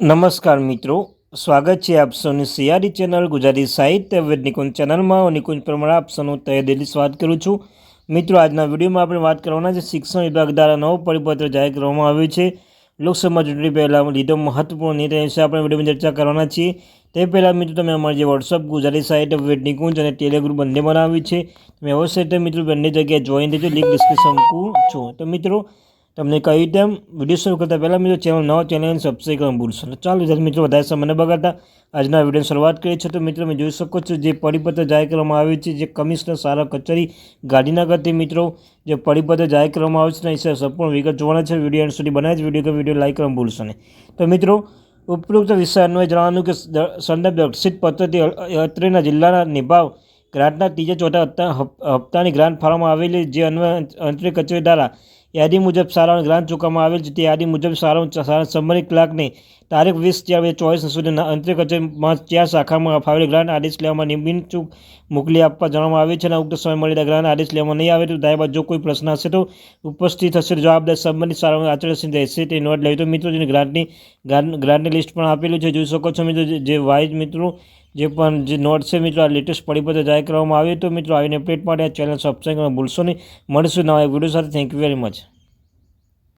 નમસ્કાર મિત્રો, સ્વાગત છે આપ સૌની સિયારી ચેનલ ગુજરાતી સાહિત્ય વેદ ચેનલમાં. હું નિકુંજ પ્રમાણે આપ સૌનું તહે દિલથી સ્વાગત કરું છું. મિત્રો, આજના વિડીયોમાં આપણે વાત કરવાના છે શિક્ષણ વિભાગ દ્વારા નવો પરિપત્ર જાહેર કરવામાં આવ્યો છે. લોકસભા ચૂંટણી પહેલાં લીધો મહત્વપૂર્ણ નિર્ણય વિશે આપણે વિડીયોમાં ચર્ચા કરવાના છીએ. તે પહેલાં મિત્રો, તમે અમારી જે વોટ્સઅપ ગુજરાતી સાહિત્ય વેદ નિકુંજ અને ટેલિગ્રુપ બંને બનાવ્યું છે. તમે અવશ્ય મિત્રો બંને જગ્યાએ જોઈન દેજો લિંક ડિસ્ક્રિપ્શન મૂકું છું. તો મિત્રો તમને કહ્યું તેમ વીડિયો શરૂ કરતાં પહેલાં મિત્રો ચેનલ નવો ચેનલ સબસ્ક્રાઈબ કરવાનું ભૂલશો ચાલો વિદ્યાર્થી મિત્રો, વધારે સમય ન બગાડતા આજના વિડીયોની શરૂઆત કરીએ. છીએ તો મિત્રો, તમે જોઈ શકો છો જે પરિપત્ર જાહેર કરવામાં આવ્યું છે, જે કમિશનર સારા કચેરી ગાંધીનગરથી મિત્રો જે પરિપત્ર જાહેર કરવામાં આવ્યું છે, તેના વિશે સંપૂર્ણ વિગત જોવાના છે. વીડિયો એન્ડ સુધી બનાવે છે વીડિયો કે વીડિયો લાઈક કરવાનું ભૂલશો નહીં. તો મિત્રો, ઉપરોક્ત વિષય અન્વયે જણાવવાનું કે સંદર્ભ વિકસિત પદ્ધતિ અત્રેના જિલ્લાના નિભાવ ગ્રાન્ટના ત્રીજા ચોથા હપ્તાની ગ્રાન્ટ ફાળવવામાં આવેલી જે અન્વય અંતરી કચેરી દ્વારા યાદી મુજબ શાળાઓને ગ્રાન્ટ ચૂકવવામાં આવેલ છે. તે યાદી મુજબ શાળાઓ શાળા સંબંધિત ક્લાર્કને તારીખ વીસ ચાર બે ચોવીસ સુધીના અંતરી કચેરીમાં ચાર શાખામાં ફાવેલી ગ્રાન્ટ આદેશ લેવામાં બિનચૂક મોકલી આપવા જણાવવામાં આવે છે અને ઉક્ત સમય મળેલા ગ્રાન્ટ આદેશ લેવામાં નહીં આવે તો ત્યારબાદ જો કોઈ પ્રશ્ન હશે તો ઉપસ્થિત થશે જવાબદાર સંબંધિત શાળાઓને આચરણશીલ રહેશે તે નોંધ લેવી. તો મિત્રો જેને ગ્રાન્ટની ગ્રાન્ટની લિસ્ટ પણ આપેલું છે, જોઈ શકો છો મિત્રો જે વાઇઝ મિત્રો જે પણ જે નોટ છે મિત્રો, આ લેટેસ્ટ પરિપત્ર જાહેર કરવામાં આવ્યું તો મિત્રો, આવીને અપડેટ માટે આ ચેનલ સબસ્ક્રાઈબ કરવાનું ભૂલશો નહીં. મળીશું નવા વીડિયો સાથે. Thank you very much